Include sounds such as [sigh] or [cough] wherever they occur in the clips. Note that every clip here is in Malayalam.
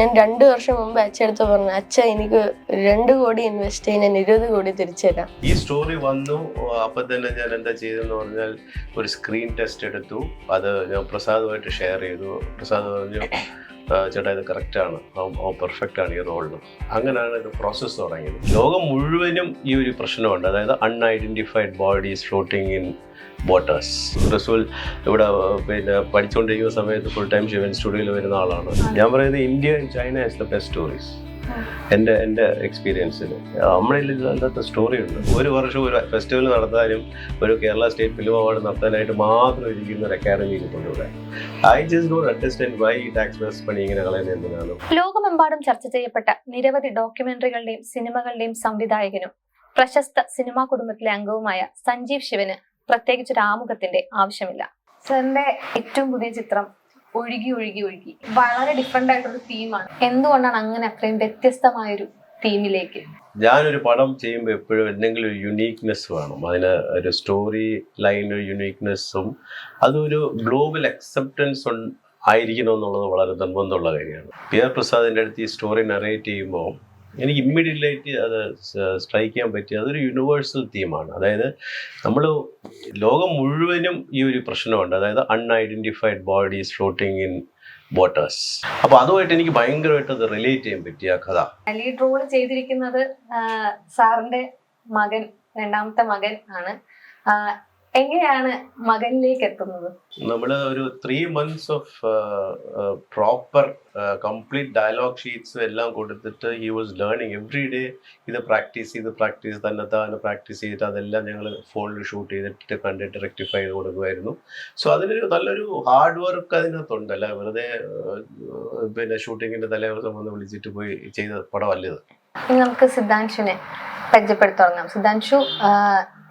ഞാൻ രണ്ട് വർഷം മുമ്പ് അച്ഛടുത്ത് പറഞ്ഞു അച്ഛ എനിക്ക് രണ്ട് കോടി ഇൻവെസ്റ്റ് ചെയ്യാൻ ഞാൻ ഇരുപത് കോടി തിരിച്ചു തരാം. ഈ സ്റ്റോറി വന്നു. അപ്പം തന്നെ ഞാൻ എന്താ ചെയ്തെന്ന് പറഞ്ഞാൽ ഒരു സ്ക്രീൻ ടെസ്റ്റ് എടുത്തു. അത് ഞാൻ പ്രസാദുമായിട്ട് ഷെയർ ചെയ്തു. പ്രസാദ് പറഞ്ഞു "ആ, ചേട്ടാ ഇത് കറക്റ്റാണ് പെർഫെക്റ്റ് ആണ് ഈ റോളിന് അങ്ങനെയാണ് ഇത് പ്രോസസ്സ് തുടങ്ങിയത്. ലോകം മുഴുവനും ഈ ഒരു പ്രശ്നമുണ്ട്. അതായത് unidentified bodies floating in waters Rasool ഇവിടെ പിന്നെ പഠിച്ചുകൊണ്ടിരിക്കുന്ന സമയത്ത് ഫുൾ ടൈം ഷിവൻ സ്റ്റുഡിയോയിൽ വരുന്ന ആളാണ്. ഞാൻ പറയുന്നത് India and China is the best stories എന്റെ എന്റെ എക്സ്പീരിയൻസിൽ നമ്മളിൽ ഇല്ലാത്ത സ്റ്റോറി ഉണ്ട്. ഒരു വർഷം ഒരു ഫെസ്റ്റിവൽ നടത്താനും ഒരു കേരള സ്റ്റേറ്റ് ഫിലിം അവാർഡ് നടത്താനായിട്ട് മാത്രം ഇരിക്കുന്ന ഒരു അക്കാഡമി ഇരിപ്പുണ്ട് I just don't understand why tax base പണി ഇങ്ങനെ കളയുന്ന എന്തിനാണ്. ലോകമെമ്പാടും ചർച്ച ചെയ്യപ്പെട്ട നിരവധി ഡോക്യുമെന്ററികളുടെയും സിനിമകളുടെയും സംവിധായകനും പ്രശസ്ത സിനിമാ കുടുംബത്തിലെ അംഗവുമായ സഞ്ജീവ് ശിവന് പ്രത്യേകിച്ച് ഒരു ആമുഖത്തിന്റെ ആവശ്യമില്ല. സാറിന്റെ ഏറ്റവും പുതിയ ചിത്രം ഒഴുകി ഒഴുകി ഒഴുകി. വളരെ ഡിഫറെന്റ് ആയിട്ടൊരു തീമാണ് എന്തുകൊണ്ടാണ് അങ്ങനെ അത്രയും വ്യത്യസ്തമായൊരു തീമിലേക്ക് ഞാനൊരു പടം ചെയ്യുമ്പോൾ എപ്പോഴും എന്തെങ്കിലും ഒരു യുണീക്നെസ് വേണം. അതിന് ഒരു സ്റ്റോറി ലൈൻ ഒരു യുണീക്നെസ്സും അതൊരു ഗ്ലോബൽ അക്സെപ്റ്റൻസ് ആയിരിക്കണം എന്നുള്ളത് വളരെ നിർബന്ധമുള്ള കാര്യമാണ്. പി ആർ പ്രസാദിന്റെ അടുത്ത് ഈ സ്റ്റോറി നറേറ്റ് ചെയ്യുമ്പോൾ എനിക്ക് ഇമ്മീഡിയറ്റ്ലി അത് സ്ട്രൈക്ക് ചെയ്യാൻ പറ്റിയ അതൊരു യൂണിവേഴ്സൽ തീമാണ് അതായത് നമ്മൾ ലോകം മുഴുവനും ഈ ഒരു പ്രശ്നമുണ്ട്. അതായത് unidentified bodies floating in waters അപ്പൊ അതുമായിട്ട് എനിക്ക് ഭയങ്കരമായിട്ട് അത് റിലേറ്റ് ചെയ്യാൻ പറ്റിയ കഥ. ലീഡ് റോൾ ചെയ്തിരിക്കുന്നത് സാറിന്റെ മകൻ രണ്ടാമത്തെ മകൻ ആണ്. എങ്ങനെയാണ് മകനിലേക്ക് എത്തുന്നത്? നമ്മൾ ഒരു three months of proper complete dialogue sheets എല്ലാം കൊടുത്തിട്ട് he was learning every day ഇത് പ്രാക്ടീസ് ചെയ്ത് പ്രാക്ടീസ് തന്നെ തന്നെ പ്രാക്ടീസ് ചെയ്തിട്ട് അതെല്ലാം ഞങ്ങൾ ഫോണിൽ ഷൂട്ട് ചെയ്തിട്ട് കണ്ടിട്ട് റെക്ടിഫൈ ചെയ്ത് കൊടുക്കുമായിരുന്നു. സോ അതിനൊരു നല്ലൊരു ഹാർഡ് വർക്ക് അതിനകത്തുണ്ടല്ലേ വെറുതെ uh, പിന്നെ ഷൂട്ടിങ്ങിന്റെ തലേദിവസം വന്ന് വിളിച്ചിട്ട് പോയി ചെയ്ത പടമല്ല ഇത്? ഇനി നമുക്ക് സിദ്ധാംശുവിനെ പരിചയപ്പെടുത്തുടങ്ങാം സിദ്ധാംശു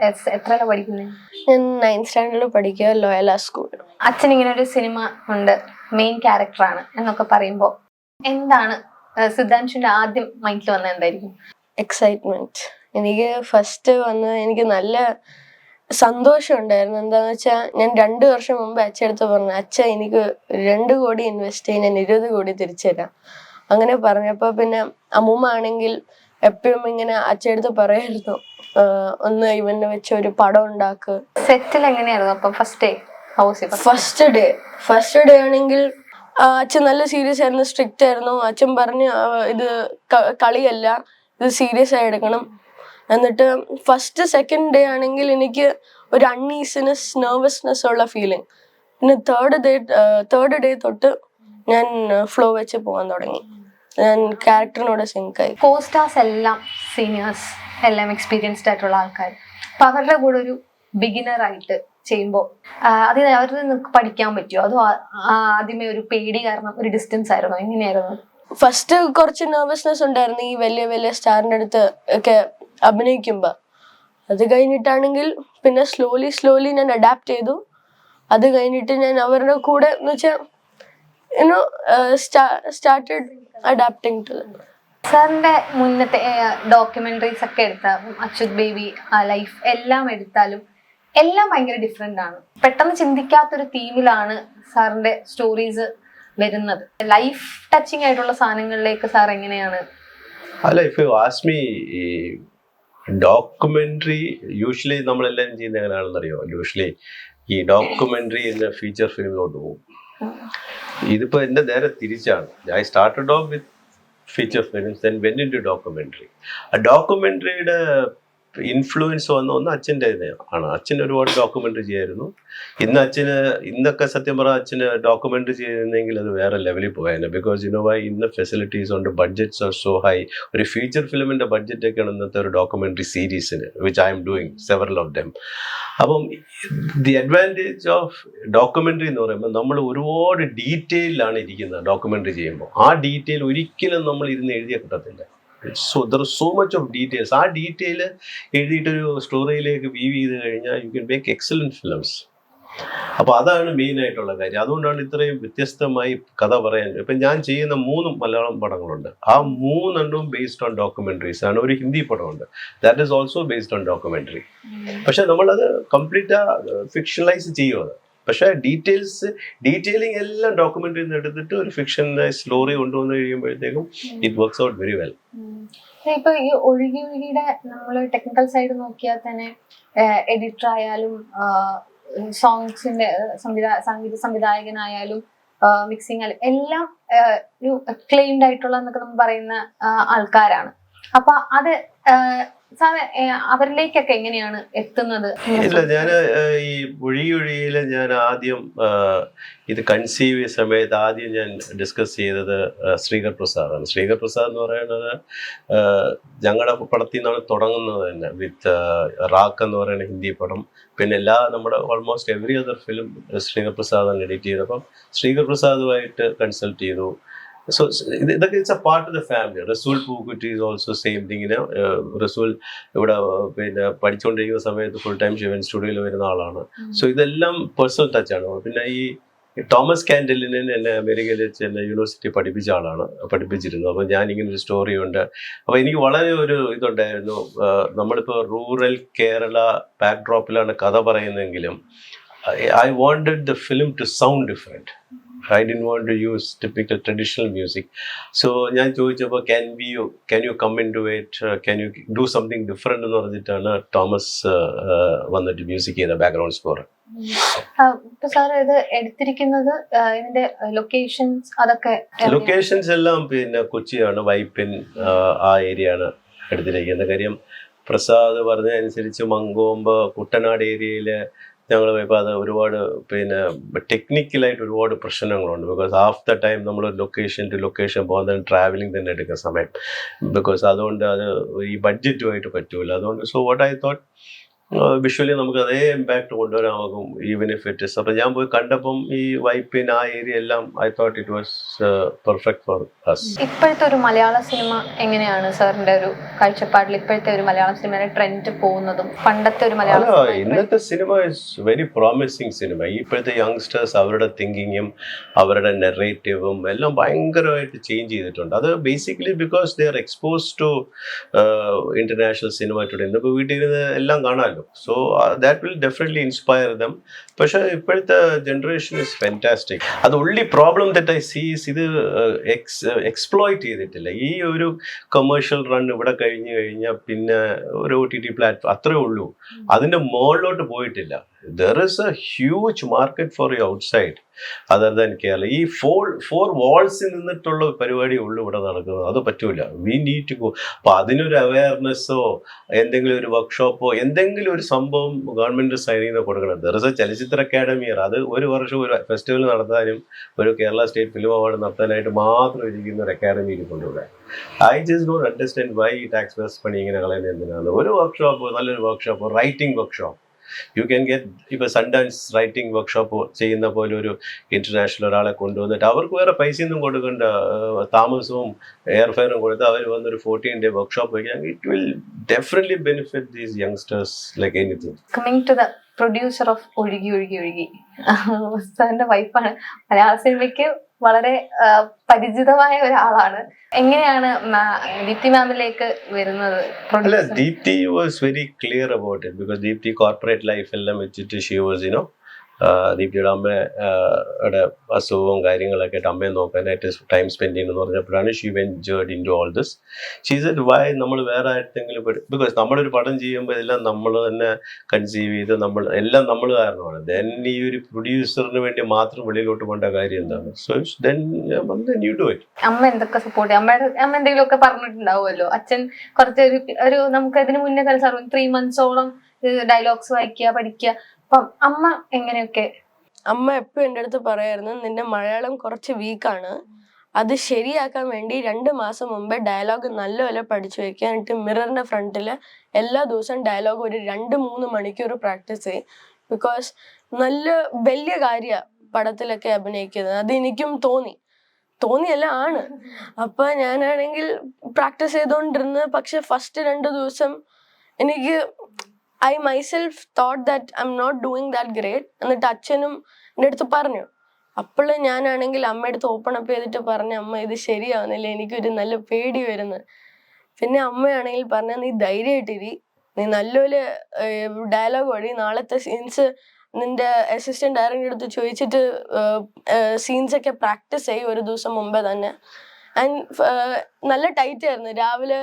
എത്രയാണ് പഠിക്കുന്നത് ഞാൻ നയൻത് സ്റ്റാൻഡേർഡിൽ പഠിക്കുക ലോയല സ്കൂൾ അച്ഛൻ ഇങ്ങനെ ഒരു സിനിമ ഉണ്ട് മെയിൻ ക്യാരക്ടറാണ് എന്നൊക്കെ പറയുമ്പോൾ എന്താണ് സിദ്ധാംശുവിന്റെ ആദ്യം മൈൻഡിൽ വന്നത് എന്തായിരിക്കും? എക്സൈറ്റ്മെന്റ് എനിക്ക് ഫസ്റ്റ് വന്ന് എനിക്ക് നല്ല സന്തോഷം ഉണ്ടായിരുന്നു. എന്താന്ന് വെച്ചാൽ ഞാൻ രണ്ട് വർഷം മുമ്പ് അച്ഛടുത്ത് പറഞ്ഞു അച്ഛ എനിക്ക് രണ്ട് കോടി ഇൻവെസ്റ്റ് ചെയ്യാൻ ഞാൻ ഇരുപത് കോടി തിരിച്ചു തരാം. അങ്ങനെ പറഞ്ഞപ്പോൾ പിന്നെ അമ്മൂമ്മ ആണെങ്കിൽ എപ്പോഴും ഇങ്ങനെ അച്ഛടുത്ത് പറയായിരുന്നു ഒന്ന് ഇവനെ വെച്ച് ഒരു പടം ഉണ്ടാക്ക്. സെറ്റിൽ എങ്ങനെയായിരുന്നു? അപ്പം first day house first day first day ആണെങ്കിൽ അച്ഛൻ നല്ല സീരിയസ് ആയിരുന്നു സ്ട്രിക്റ്റ് ആയിരുന്നു. അച്ഛൻ പറഞ്ഞ് ഇത് കളിയല്ല ഇത് സീരിയസ് ആയി എടുക്കണം. എന്നിട്ട് ഫസ്റ്റ് സെക്കൻഡ് ഡേ ആണെങ്കിൽ എനിക്ക് ഒരു അൺഈസിനെസ് നെർവസ്നെസ് ഉള്ള ഫീലിംഗ് പിന്നെ തേർഡ് ഡേ തേർഡ് ഡേ തൊട്ട് ഞാൻ ഫ്ലോ വെച്ച് പോകാൻ തുടങ്ങി. ഞാൻ ക്യാരക്ടറിനോട് സിങ്ക് ആയി കോസ്റ്റാസ് എല്ലാം സീനിയേഴ്സ് എല്ലാം എക്സ്പീരിയൻസ്ഡ് ആയിട്ടുള്ള ആൾക്കാർ അപ്പൊ അവരുടെ കൂടെ ഒരു ബിഗിനർ ആയിട്ട് ചെയ്യുമ്പോൾ അത് അവരിൽ നിന്ന് പഠിക്കാൻ പറ്റുമോ അതോ ആദ്യമേ ഒരു പേടി കാരണം ഒരു ഡിസ്റ്റൻസ് ആയിരുന്നു? എങ്ങനെയായിരുന്നു? ഫസ്റ്റ് കുറച്ച് നെർവസ്നെസ് ഉണ്ടായിരുന്നു ഈ വലിയ വലിയ സ്റ്റാറിന്റെ അടുത്ത് ഒക്കെ അഭിനയിക്കുമ്പോൾ അത് കഴിഞ്ഞിട്ടാണെങ്കിൽ പിന്നെ സ്ലോലി സ്ലോലി ഞാൻ അഡാപ്റ്റ് ചെയ്തു. അത് കഴിഞ്ഞിട്ട് ഞാൻ അവരുടെ കൂടെ എന്ന് വെച്ചാൽ യുനോ സ്റ്റാർട്ടഡ് അഡാപ്റ്റിംഗ് ടു സാറിന്റെ മുന്നത്തെ ഡോക്യുമെന്ററീസ് ഒക്കെ എടുത്ത അച്യുത് ബേബി ആ ലൈഫ് എല്ലാം എടുത്താലും എല്ലാം ഭയങ്കര ഡിഫറെന്റ് ആണ്. പെട്ടെന്ന് ചിന്തിക്കാത്തൊരു തീമിലാണ് സാറിന്റെ സ്റ്റോറീസ് വരുന്നത്. ലൈഫ് ടച്ചിങ് ആയിട്ടുള്ള സാധനങ്ങളിലേക്ക് സാർ എങ്ങനെയാണ്? അല്ല ഇഫ് യു ആസ് മീ ഈ ഡോക്യുമെന്ററി യൂഷ്വലി നമ്മളെല്ലാം ചെയ്യുന്ന എങ്ങനെയാണെന്ന് അറിയോ യൂഷ്വലി ഈ ഡോക്യുമെന്ററി എന്ന ഫീച്ചർ ഫിലിമിലോട്ട് പോകും. ഇതിപ്പോ എന്റെ നേരെ തിരിച്ചാണ്. I started off with feature films then when into documentary ആ ഡോക്യുമെന്ററിയുടെ ഇൻഫ്ലുവൻസ് വന്ന ഒന്ന് അച്ഛന്റെ ആണ്. അച്ഛൻ ഒരുപാട് ഡോക്യുമെന്ററി ചെയ്യായിരുന്നു. ഇന്ന് അച്ഛന് ഇന്നൊക്കെ സത്യം പറഞ്ഞാൽ അച്ഛന് ഡോക്യുമെന്ററി ചെയ്തിരുന്നെങ്കിൽ അത് വേറെ ലെവലിൽ പോയേനെ ബിക്കോസ് യു നോ വൈ ഇന്ന് ഫെസിലിറ്റീസ് ഉണ്ട് ബഡ്ജറ്റ്സ് ആർ സോ ഹൈ ഒരു ഫീച്ചർ ഫിലിമിന്റെ ബഡ്ജറ്റ് ഒക്കെയാണ് ഇന്നത്തെ ഒരു documentary സീരീസിന് which I'm doing several of them അപ്പം ദി അഡ്വാന്റേജ് ഓഫ് ഡോക്യുമെന്ററി എന്ന് പറയുമ്പോൾ നമ്മൾ ഒരുപാട് ഡീറ്റെയിലാണ് ഇരിക്കുന്നത് ഡോക്യുമെന്ററി ചെയ്യുമ്പോൾ ആ ഡീറ്റെയിൽ ഒരിക്കലും നമ്മൾ ഇരുന്ന് എഴുതിയ കിട്ടത്തില്ല. So there so much of details ആ ഡീറ്റെയിൽ എഴുതിയിട്ടൊരു സ്റ്റോറിയിലേക്ക് വീവ് ചെയ്ത് കഴിഞ്ഞാൽ you can make excellent films അപ്പോൾ അതാണ് മെയിൻ ആയിട്ടുള്ള കാര്യം. അതുകൊണ്ടാണ് ഇത്രയും വ്യത്യസ്തമായി കഥ പറയാൻ. ഇപ്പം ഞാൻ ചെയ്യുന്ന മൂന്ന് മലയാളം പടങ്ങളുണ്ട്. ആ മൂന്നെണ്ണവും ബേസ്ഡ് ഓൺ ഡോക്യുമെന്ററീസ് ആണ്. ഒരു Hindi പടമുണ്ട്. That is also based on documentary പക്ഷെ നമ്മളത് കംപ്ലീറ്റ് ഫിക്ഷണലൈസ് ചെയ്യും അത് പക്ഷെ ഡീറ്റെയിൽസ് ഡീറ്റെയിലിംഗ് എല്ലാം ഡോക്യുമെന്ററിയിൽ നിന്ന് എടുത്തിട്ട് ഒരു ഫിക്ഷനായി സ്റ്റോറി കൊണ്ടുവന്ന് കഴിയുമ്പോഴത്തേക്കും it works out very well ഇപ്പൊ ഈ ഒഴുകി ഒഴുകിയുടെ നമ്മൾ ടെക്നിക്കൽ സൈഡ് നോക്കിയാൽ തന്നെ എഡിറ്റർ ആയാലും സോങ്സിന്റെ സംവിധാ സംഗീത സംവിധായകനായാലും മിക്സിംഗ് ആയാലും എല്ലാം ഒരു ക്ലെയിംഡ് ആയിട്ടുള്ള എന്നൊക്കെ നമ്മൾ പറയുന്ന ആൾക്കാരാണ്. അപ്പൊ അത് അവരിലേക്കൊക്കെ എങ്ങനെയാണ് എത്തുന്നത്? ഇല്ല ഞാൻ ഈ ഒഴി ഒഴിയിൽ ഞാൻ ആദ്യം ഇത് കൺസീവ് ചെയ്ത സമയത്ത് ആദ്യം ഞാൻ ഡിസ്കസ് ചെയ്തത് ശ്രീകർ പ്രസാദാണ്. ശ്രീകർ പ്രസാദ് എന്ന് പറയുന്നത് ഞങ്ങളുടെ പടത്തിൽ നിന്നാണ് തുടങ്ങുന്നത് തന്നെ. വിത്ത് റാക്ക് എന്ന് പറയുന്ന ഹിന്ദി പടം. പിന്നെ എല്ലാ നമ്മുടെ almost every other film Sreekar പ്രസാദാണ് edit ചെയ്തത്. അപ്പം ശ്രീകർ പ്രസാദുമായിട്ട് കൺസൾട്ട് ചെയ്തു. സോ ഇതൊക്കെ it's a part of the family Resul Pookutty is also same തിങ്ങിന് റസൂൽ ഇവിടെ പിന്നെ പഠിച്ചുകൊണ്ടിരിക്കുന്ന സമയത്ത് ഫുൾ ടൈം ശിവൻ സ്റ്റുഡിയോയിൽ വരുന്ന ആളാണ്. സോ ഇതെല്ലാം പേഴ്സണൽ ടച്ച് ആണ്. പിന്നെ ഈ തോമസ് കാൻഡലിനെ എന്നെ അമേരിക്കയിൽ വെച്ച് എന്നെ യൂണിവേഴ്സിറ്റി പഠിപ്പിച്ച ആളാണ്. പഠിപ്പിച്ചിരുന്നു. അപ്പോൾ ഞാനിങ്ങനെ ഒരു സ്റ്റോറി ഉണ്ട്. അപ്പോൾ എനിക്ക് വളരെ ഒരു ഇതുണ്ടായിരുന്നു. നമ്മളിപ്പോൾ റൂറൽ കേരള ബാക്ക്ഡ്രോപ്പിലാണ് കഥ പറയുന്നതെങ്കിലും I wanted the film to sound different I didn't want to use typical traditional music so ഞാൻ ചോദിച്ചപ്പോൾ can be you can you come into it can you do something different എന്ന് പറഞ്ഞിട്ടാണ് തോമസ് ആഹ് വന്നിട്ട് മ്യൂസിക് ചെയ്ത ബാക്ക്ഗ്രൗണ്ട് സ്കോർ ആ, ഇപ്പൊ സാർ ഇത് എടുത്തിരിക്കുന്നത് ഇതിന്റെ ലൊക്കേഷൻസ് അതൊക്കെ ലൊക്കേഷൻസ് എല്ലാം പിന്നെ കൊച്ചിയാണ് വൈപ്പിൻ ആ, ഏരിയ ആണ് എടുത്തിരിക്കുന്നത്. കാര്യം പ്രസാദ് പറഞ്ഞതനുസരിച്ച് മങ്കോമ്പ് കുട്ടനാട് ഏരിയയിൽ ഞങ്ങൾ ഇപ്പോൾ അത് ഒരുപാട് പിന്നെ ടെക്നിക്കലായിട്ട് ഒരുപാട് പ്രശ്നങ്ങളുണ്ട്. ബിക്കോസ് ഹാഫ് ദ ടൈം നമ്മൾ ലൊക്കേഷൻ ടു ലൊക്കേഷൻ പോകുന്നതിന് ട്രാവലിംഗ് തന്നെ എടുക്കുന്ന സമയം. ബിക്കോസ് അതുകൊണ്ട് അത് ഈ ബഡ്ജറ്റുമായിട്ട് പറ്റൂല. അതുകൊണ്ട് so what I thought visually നമുക്ക് അതേ ഇമ്പാക്ട് കൊണ്ടുവരാമാകും ഈവൻ ഇഫ് ഇറ്റ് ഇസ് അപ്പം ഞാൻ പോയി കണ്ടപ്പം ഈ വൈപ്പിൻ ആ ഏരിയ എല്ലാം I thought it was perfect for us ഇപ്പോഴത്തെ ഒരു മലയാള സിനിമ എങ്ങനെയാണ് സാറിന്റെ ഒരു കാഴ്ചപ്പാടിൽ ഇപ്പോഴത്തെ ഒരു മലയാള സിനിമയുടെ ട്രെൻഡ് പോകുന്നതും? പണ്ടത്തെ ഒരു മലയാള സിനിമ ഇന്നത്തെ cinema is very promising cinema ഇപ്പോഴത്തെ യങ്സ്റ്റേഴ്സ് അവരുടെ തിങ്കിങ്ങും അവരുടെ നെറേറ്റീവും എല്ലാം ഭയങ്കരമായിട്ട് ചേഞ്ച് ചെയ്തിട്ടുണ്ട്. അത് basically because they are expose to international cinema today ഇന്നിപ്പോൾ വീട്ടിൽ ഇരുന്ന് എല്ലാം കാണാമല്ലോ. So that will definitely inspire them പക്ഷേ ഇപ്പോഴത്തെ ജനറേഷൻ ഇസ് ഫാന്റാസ്റ്റിക് അത് ഉള്ളി പ്രോബ്ലം ദറ്റ് ഐ സീസ് ഇത് എക്സ് എക്സ്പ്ലോയിറ്റ് ചെയ്തിട്ടില്ല. ഈ ഒരു കൊമേഴ്ഷ്യൽ റൺ ഇവിടെ കഴിഞ്ഞു കഴിഞ്ഞാൽ പിന്നെ ഒരു ഒ ടി ടി പ്ലാറ്റ്ഫോം അത്രേ ഉള്ളൂ. അതിന്റെ മുകളിലോട്ട് പോയിട്ടില്ല. There is a huge market for you outside. Other than Kerala ഈ ഫോർ ഫോർ വാൾസിൽ നിന്നിട്ടുള്ള പരിപാടി ഉള്ളു ഇവിടെ നടക്കുന്നത്. അത് പറ്റൂല. വി നീഡ് ടു ഗോ അപ്പൊ അതിനൊരു അവയർനെസ്സോ എന്തെങ്കിലും ഒരു വർക്ക്ഷോപ്പോ എന്തെങ്കിലും ഒരു സംഭവം ഗവൺമെന്റ് സൈഡിൽ നിന്ന് കൊടുക്കണം. ദർ ഇസ് എ ചലച്ചിത്ര അക്കാഡമിയർ അത് ഒരു വർഷം ഒരു ഫെസ്റ്റിവൽ നടത്താനും ഒരു കേരള സ്റ്റേറ്റ് ഫിലിം അവാർഡ് നടത്താനായിട്ട് മാത്രം ഇരിക്കുന്ന ഒരു academy ഇരിക്കൊണ്ടുവിടെ I just don't understand why tax base പണി ഇങ്ങനെ കളയുന്നത് എന്തിനാണ്. ഒരു വർക്ക്ഷോപ്പ് നല്ലൊരു workshop writing workshop you can get ഇപ്പോൾ സൺഡാൻസ് റൈറ്റിംഗ് വർക്ക്ഷോപ്പ് ചെയ്യുന്ന പോലെ ഒരു ഇന്റർനാഷണൽ ഒരാളെ കൊണ്ടുവന്നിട്ട് അവർക്ക് വേറെ പൈസയൊന്നും കൊടുക്കേണ്ട. താമസവും എയർഫെയറും കൊടുത്ത് അവർ വന്നൊരു ഫോർട്ടീൻ ഡേ വർക്ക്ഷോപ്പ് വയ്ക്കാൻ it will definitely benefit these youngsters like anything coming to the producer of Ozhuki Ozhuki Ozhuki. [laughs] സാറിന്റെ വൈഫാണ് മലയാള സിനിമയ്ക്ക് വളരെ പരിചിതമായ ഒരാളാണ്. എങ്ങനെയാണ് ദീപ്തി മാമിലേക്ക് വരുന്നത്? അല്ല Deepthi was very clear about it because Deepthi corporate life എല്ലാം വെച്ചിട്ട് ഷീ വാസ് യുനോ ദീപ്തിയുടെ അമ്മയുടെ അസുഖവും കാര്യങ്ങളൊക്കെ ആയിട്ട് അമ്മയെ നോക്കാനായിട്ട് ടൈം സ്പെൻഡ് ചെയ്യുന്നു പറഞ്ഞപ്പോഴാണ് she when geared into all this she's why നമ്മൾ വേറെ ആയിട്ടെങ്കിലും ബിക്കോസ് നമ്മളൊരു പടം ചെയ്യുമ്പോൾ എല്ലാം നമ്മൾ തന്നെ കൺസീവ് ചെയ്ത് നമ്മൾ എല്ലാം നമ്മൾ കാരണമാണ്. ദെൻ ഈ ഒരു പ്രൊഡ്യൂസറിന് വേണ്ടി മാത്രം വെളിയിലോട്ട് പോകേണ്ട കാര്യം എന്താണ്? So then you do it അമ്മ എന്തൊക്കെ സപ്പോർട്ട് അമ്മയുടെ അമ്മ എന്തെങ്കിലും ഒക്കെ പറഞ്ഞിട്ടുണ്ടാവുമല്ലോ? അച്ഛൻ കുറച്ച് ഒരു നമുക്ക് അതിന് മുന്നേ തന്നെ സാർ ത്രീ മന്ത്സോളം ഡയലോഗ്സ് വായിക്കുക പഠിക്കുക. അപ്പം അമ്മ എങ്ങനെയൊക്കെ? അമ്മ എപ്പോഴും എന്റെ അടുത്ത് പറയായിരുന്നു നിന്റെ മലയാളം കുറച്ച് വീക്കാണ് അത് ശരിയാക്കാൻ വേണ്ടി രണ്ട് മാസം മുമ്പേ ഡയലോഗ് നല്ലപോലെ പഠിച്ചു വെക്കുക. എന്നിട്ട് മിററിന്റെ ഫ്രണ്ടിൽ എല്ലാ ദിവസവും ഡയലോഗ് ഒരു രണ്ട് മൂന്ന് മണിക്കൂർ പ്രാക്ടീസ് ചെയ്യും. ബിക്കോസ് നല്ല വലിയ കാര്യ പടത്തിലൊക്കെ അഭിനയിക്കുന്നത്. അത് എനിക്കും തോന്നി. തോന്നിയല്ല ആണ്. അപ്പൊ ഞാനാണെങ്കിൽ പ്രാക്ടീസ് ചെയ്തുകൊണ്ടിരുന്ന് പക്ഷെ ഫസ്റ്റ് രണ്ട് ദിവസം എനിക്ക് I myself thought that I'm not doing that great എന്നിട്ട് അച്ഛനും എന്റെ അടുത്ത് പറഞ്ഞു. അപ്പോൾ ഞാനാണെങ്കിൽ അമ്മ എടുത്ത് ഓപ്പൺ അപ്പ് ചെയ്തിട്ട് പറഞ്ഞു അമ്മ ഇത് ശരിയാവുന്നില്ല എനിക്കൊരു നല്ല പേടി വരുന്നത് പിന്നെ അമ്മയാണെങ്കിൽ പറഞ്ഞ നീ ധൈര്യമായിട്ടിരി നീ നല്ലൊരു ഡയലോഗ് വഴി നാളത്തെ സീൻസ് നിന്റെ അസിസ്റ്റന്റ് ഡയറക്ടർ അടുത്ത് ചോദിച്ചിട്ട് സീൻസ് ഒക്കെ പ്രാക്ടീസ് ചെയ്യും ഒരു ദിവസം മുമ്പേ തന്നെ. ആൻഡ് നല്ല ടൈറ്റ് ആയിരുന്നു. രാവിലെ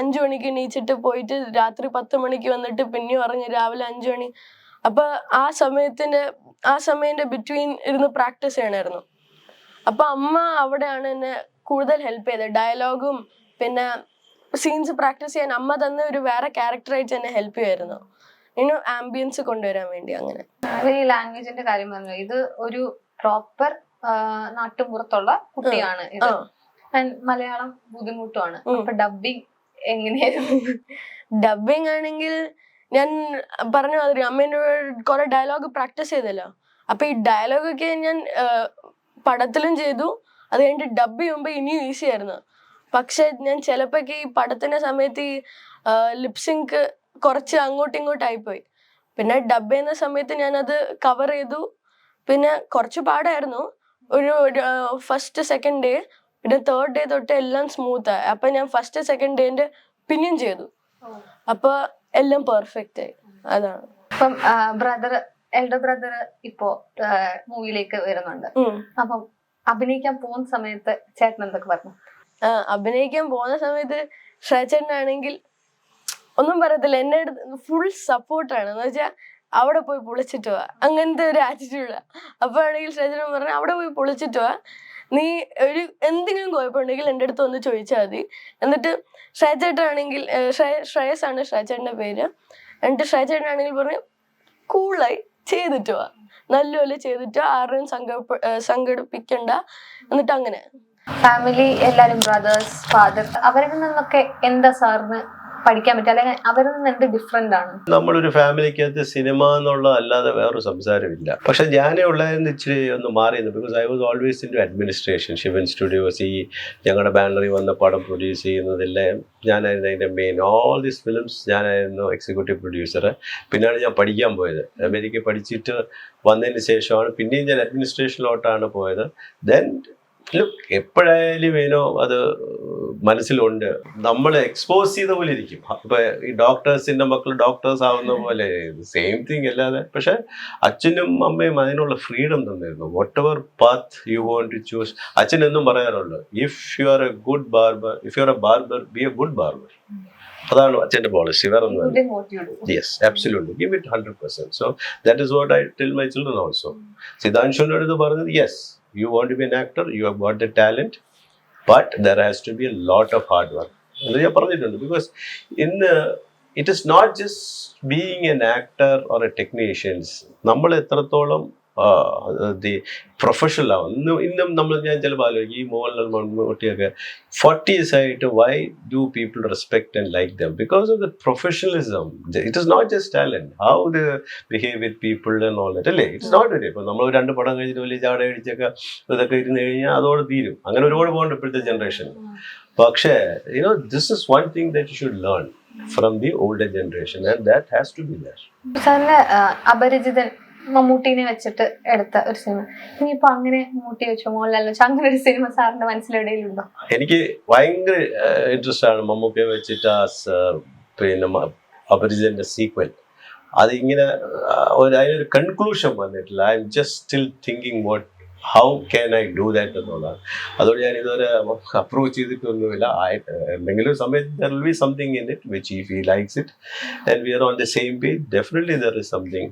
അഞ്ചു മണിക്ക് എണീച്ചിട്ട് പോയിട്ട് രാത്രി പത്ത് മണിക്ക് വന്നിട്ട് പിന്നെയും ഇറങ്ങി രാവിലെ അഞ്ചു മണി. അപ്പൊ ആ സമയത്തിന്റെ ആ സമയത്തിന്റെ ബിറ്റ്വീൻ ഇരുന്ന് പ്രാക്ടീസ് ചെയ്യണമായിരുന്നു അപ്പൊ അമ്മ അവിടെയാണ് എന്നെ കൂടുതൽ ഹെൽപ്പ് ചെയ്തത്. ഡയലോഗും പിന്നെ സീൻസ് പ്രാക്ടീസ് ചെയ്യാൻ അമ്മ തന്നെ ഒരു വേറെ ക്യാരക്ടറായിട്ട് എന്നെ ഹെൽപ്പ് ചെയ്യുമായിരുന്നു. ഇനി ആംബിയൻസ് കൊണ്ടുവരാൻ വേണ്ടി അങ്ങനെ. ലാംഗ്വേജിന്റെ കാര്യം പറഞ്ഞു ഇത് ഒരു പ്രോപ്പർ നാട്ടുമ്പുറത്തുള്ള കുട്ടിയാണ് ഇത്. മലയാളം ബുദ്ധിമുട്ടുമാണ്. അപ്പൊ ഡബിങ് എങ്ങനെയായിരുന്നു? ഡബിങ് ആണെങ്കിൽ ഞാൻ പറഞ്ഞു മാതിരി അമ്മേന്റെ കുറെ ഡയലോഗ് പ്രാക്ടീസ് ചെയ്തല്ലോ. അപ്പൊ ഈ ഡയലോഗ് ഒക്കെ ഞാൻ പടത്തിലും ചെയ്തു. അത് കഴിഞ്ഞിട്ട് ഡബ് ചെയ്യുമ്പോൾ ഇനിയും ഈസി ആയിരുന്നു. പക്ഷെ ഞാൻ ചിലപ്പോഴൊക്കെ ഈ പടത്തിന്റെ സമയത്ത് ഈ ലിപ്സിങ്ക് കുറച്ച് അങ്ങോട്ടും ഇങ്ങോട്ടും ആയിപ്പോയി. പിന്നെ ഡബ് ചെയ്യുന്ന സമയത്ത് ഞാനത് കവർ ചെയ്തു. പിന്നെ കുറച്ച് പാടായിരുന്നു. ഒരു ഫസ്റ്റ് സെക്കൻഡ് ഡേ പിന്നെ തേർഡ് ഡേ തൊട്ട് എല്ലാം സ്മൂത്ത് ആയി. അപ്പൊ ഞാൻ ഫസ്റ്റ് സെക്കൻഡ് ഡേന്റെ പിന്നെയും ചെയ്തു. അപ്പൊ എല്ലാം പെർഫെക്റ്റ് ആയി. അതാണ്. അപ്പം ബ്രദർ എൽഡർ ബ്രദർ ഇപ്പോ മൂവിയിലേക്ക് വരുന്നുണ്ട്. അപ്പം അഭിനയിക്കാൻ പോകുന്ന സമയത്ത് ചേട്ടൻ എന്തൊക്കെ പറഞ്ഞു? അഭിനയിക്കാൻ പോകുന്ന സമയത്ത് ശ്രേച്ചേട്ടനാണെങ്കിൽ ഒന്നും പറയത്തില്ല. എന്നെ ഫുൾ സപ്പോർട്ടാണ് എന്ന് വെച്ചാൽ അവിടെ പോയി പൊളിച്ചിട്ട് വാ. അങ്ങനത്തെ ഒരു ആറ്റിറ്റ്യൂഡാ അപ്പോഴാണെങ്കിൽ ഷാച്ചേട്ടൻ പറഞ്ഞു അവിടെ പോയി പൊളിച്ചിട്ട് വാ. നീ ഒരു എന്തെങ്കിലും കുഴപ്പമുണ്ടെങ്കിൽ എന്റെ അടുത്ത് ഒന്ന് ചോദിച്ചാൽ മതി. എന്നിട്ട് ഷാച്ചേട്ടനാണെങ്കിൽ ശ്രേയസ് ആണ് ഷാച്ചേട്ടന്റെ പേര്. എന്നിട്ട് ഷാച്ചേട്ടനാണെങ്കിൽ പറഞ്ഞു കൂളായി ചെയ്തിട്ട് വാ. നല്ലപോലെ ചെയ്തിട്ട് ആരെയും സങ്കട സംഘടിപ്പിക്കണ്ട. എന്നിട്ട് അങ്ങനെ. ഫാമിലി എല്ലാരും ബ്രദേഴ്സ് ഫാദർ അവരിൽ നിന്നൊക്കെ എന്താ സാറിന് പഠിക്കാൻ പറ്റും. അല്ലെങ്കിൽ അവരിൽ നിന്ന് എന്ത് ഡിഫറെന്റ് ആണ്? നമ്മളൊരു ഫാമിലിക്കകത്ത് സിനിമ എന്നുള്ള അല്ലാതെ വേറൊരു സംസാരമില്ല. പക്ഷെ ഞാനേ ഉള്ളതെന്ന് ഇച്ചിരി ഒന്ന് മാറിയിരുന്നു. Because I was always in administration Sivan studios ഈ ഞങ്ങളുടെ ബാനറിൽ വന്ന പടം പ്രൊഡ്യൂസ് ചെയ്യുന്നതെല്ലാം ഞാനായിരുന്നു അതിന്റെ മെയിൻ ഓൾ ദീസ് ഫിലിംസ് ഞാനായിരുന്നു എക്സിക്യൂട്ടീവ് പ്രൊഡ്യൂസർ പിന്നെയാണ് ഞാൻ പഠിക്കാൻ പോയത്. അമേരിക്ക പഠിച്ചിട്ട് വന്നതിന് ശേഷമാണ് പിന്നെയും ഞാൻ അഡ്മിനിസ്ട്രേഷനിലോട്ടാണ് പോയത്. ദെൻ എപ്പോഴായാലും ഏനോ അത് മനസ്സിലുണ്ട്. നമ്മൾ എക്സ്പോസ് ചെയ്ത പോലെ ഇരിക്കും. ഇപ്പൊ ഈ ഡോക്ടേഴ്സിന്റെ മക്കൾ ഡോക്ടേഴ്സ് ആവുന്ന പോലെ സെയിം തിങ് അല്ലാതെ. പക്ഷെ അച്ഛനും അമ്മയും അതിനുള്ള ഫ്രീഡം തന്നിരുന്നു. Whatever path you want to choose അച്ഛൻ എന്നും പറയാറുള്ളു if you are a good barber if you are a barber be a good barber അതാണ് അച്ഛന്റെ പോളിസി വേറെ yes Good give it hundred percent so that is it 100%. My children also. സിദ്ധാംശുവിന്റെ അടുത്ത് പറഞ്ഞത് yes you want to be an actor you have got a talent but there has to be a lot of hard work എന്ന് ഞാൻ പറഞ്ഞിട്ടുണ്ട് ബിക്കോസ് ഇന്ന് it is not just being an actor or a technicians നമ്മൾ എത്രത്തോളം ദി professional ആവും. ഇന്നും ഇന്നും നമ്മൾ ഞാൻ ചിലപ്പോൾ ആലോചിക്കും ഈ മോഹൻലാൽ മമ്മൂട്ടിയൊക്കെ ഫോർട്ടി ഇയേഴ്സ് ആയിട്ട് why do people respect and like them because of the professionalism it is not just talent how the behave with people and all that അല്ലേ? ഇറ്റ്സ് നോട്ട് വെരി ഇപ്പോൾ നമ്മൾ രണ്ട് പടം കഴിഞ്ഞിട്ട് വലിയ ചാട അടിച്ചൊക്കെ ഇതൊക്കെ ഇരുന്ന് കഴിഞ്ഞാൽ അതോടെ തീരും. അങ്ങനെ ഒരുപാട് പോകണ്ട ഇപ്പോഴത്തെ ജനറേഷൻ പക്ഷേ you know this is one thing that you should learn from the older generation and that has to be there Aparichithan മമ്മൂട്ടിനെ വെച്ചിട്ട് എടുത്ത ഒരു സിനിമ. ഇനിയിപ്പോ അങ്ങനെ മമ്മൂട്ടി വെച്ചോ മോഹൻലാൽ വെച്ചോ അങ്ങനെ ഒരു സിനിമ സാറിന്റെ മനസ്സിലെവിടെയും ഉണ്ടോ എനിക്ക് ഭയങ്കര ഇൻട്രസ്റ്റ് ആണ് മമ്മൂട്ടിയെ വെച്ചിട്ട് പിന്നെ അപരിചിതന്റെ സീക്വൽ അത് ഇങ്ങനെ അതിനൊരു കൺക്ലൂഷൻ വന്നിട്ടില്ല. I'm just still thinking what how can I do that എന്നുള്ളതാണ്. അതുകൊണ്ട് ഞാൻ ഇതുവരെ അപ്രൂവ് ചെയ്തിട്ടൊന്നുമില്ല. എന്തെങ്കിലും സമയത്ത് there be something in it which if he likes it and we are on the same page definitely there is something